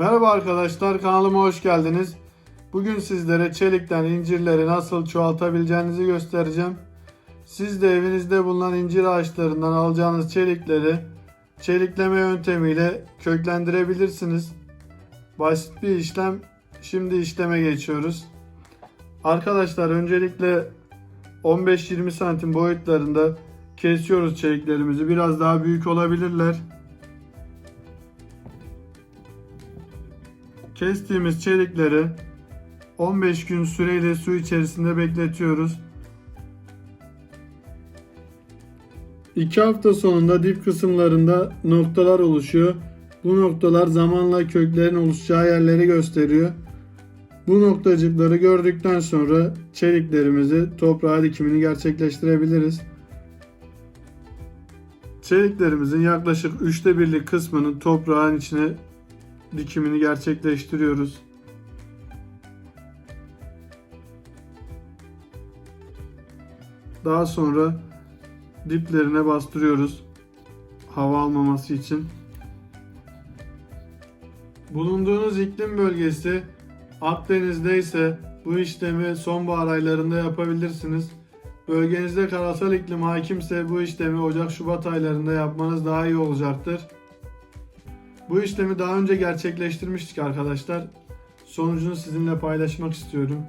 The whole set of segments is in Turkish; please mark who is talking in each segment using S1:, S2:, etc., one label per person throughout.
S1: Merhaba arkadaşlar kanalıma hoş geldiniz. Bugün sizlere çelikten incirleri nasıl çoğaltabileceğinizi göstereceğim. Siz de evinizde bulunan incir ağaçlarından alacağınız çelikleri çelikleme yöntemiyle köklendirebilirsiniz. Basit bir işlem. Şimdi işleme geçiyoruz. Arkadaşlar öncelikle 15-20 santim boyutlarında kesiyoruz çeliklerimizi. Biraz daha büyük olabilirler. Kestiğimiz çelikleri 15 gün süreyle su içerisinde bekletiyoruz. 2 hafta sonunda dip kısımlarında noktalar oluşuyor. Bu noktalar zamanla köklerin oluşacağı yerleri gösteriyor. Bu noktacıkları gördükten sonra çeliklerimizi toprağa dikimini gerçekleştirebiliriz. Çeliklerimizin yaklaşık üçte birlik kısmını toprağın içine dikimini gerçekleştiriyoruz. Daha sonra diplerine bastırıyoruz. Hava almaması için. Bulunduğunuz iklim bölgesi Akdeniz'de ise bu işlemi sonbahar aylarında yapabilirsiniz. Bölgenizde karasal iklim hakimse bu işlemi Ocak-Şubat aylarında yapmanız daha iyi olacaktır. Bu işlemi daha önce gerçekleştirmiştik arkadaşlar. Sonucunu sizinle paylaşmak istiyorum.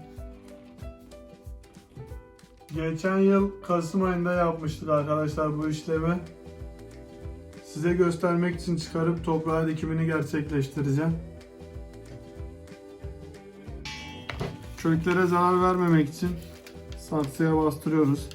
S1: Geçen yıl Kasım ayında yapmıştık arkadaşlar bu işlemi. Size göstermek için çıkarıp toprağa dikimini gerçekleştireceğim. Köklere zarar vermemek için saksıya bastırıyoruz.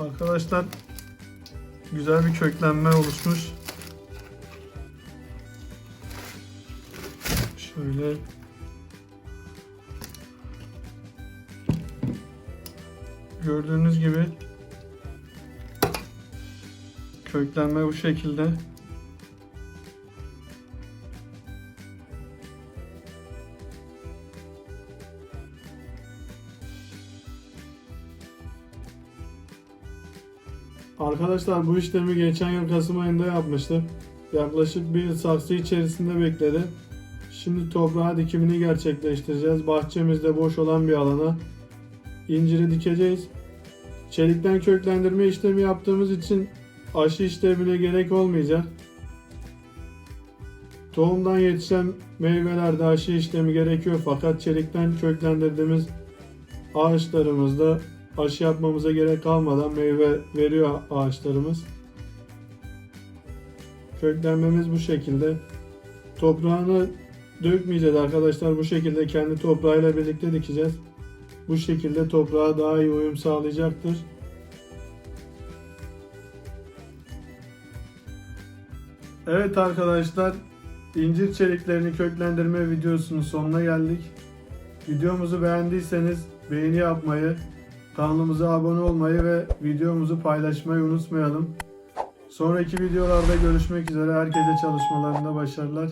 S1: Arkadaşlar güzel bir köklenme oluşmuş. Şöyle gördüğünüz gibi köklenme bu şekilde. Arkadaşlar bu işlemi geçen yıl Kasım ayında yapmıştım. Yaklaşık bir saksı içerisinde bekledi. Şimdi toprağa dikimini gerçekleştireceğiz. Bahçemizde boş olan bir alana inciri dikeceğiz. Çelikten köklendirme işlemi yaptığımız için aşı işlemine gerek olmayacak. Tohumdan yetişen meyvelerde aşı işlemi gerekiyor fakat çelikten köklendirdiğimiz ağaçlarımızda aşı yapmamıza gerek kalmadan meyve veriyor ağaçlarımız. Köklenmemiz bu şekilde. Toprağını dökmeyeceğiz arkadaşlar. Bu şekilde kendi toprağıyla birlikte dikeceğiz. Bu şekilde toprağa daha iyi uyum sağlayacaktır. Evet arkadaşlar, incir çeliklerini köklendirme videosunun sonuna geldik. Videomuzu beğendiyseniz beğeni yapmayı, kanalımıza abone olmayı ve videomuzu paylaşmayı unutmayalım. Sonraki videolarda görüşmek üzere. Herkese çalışmalarında başarılar.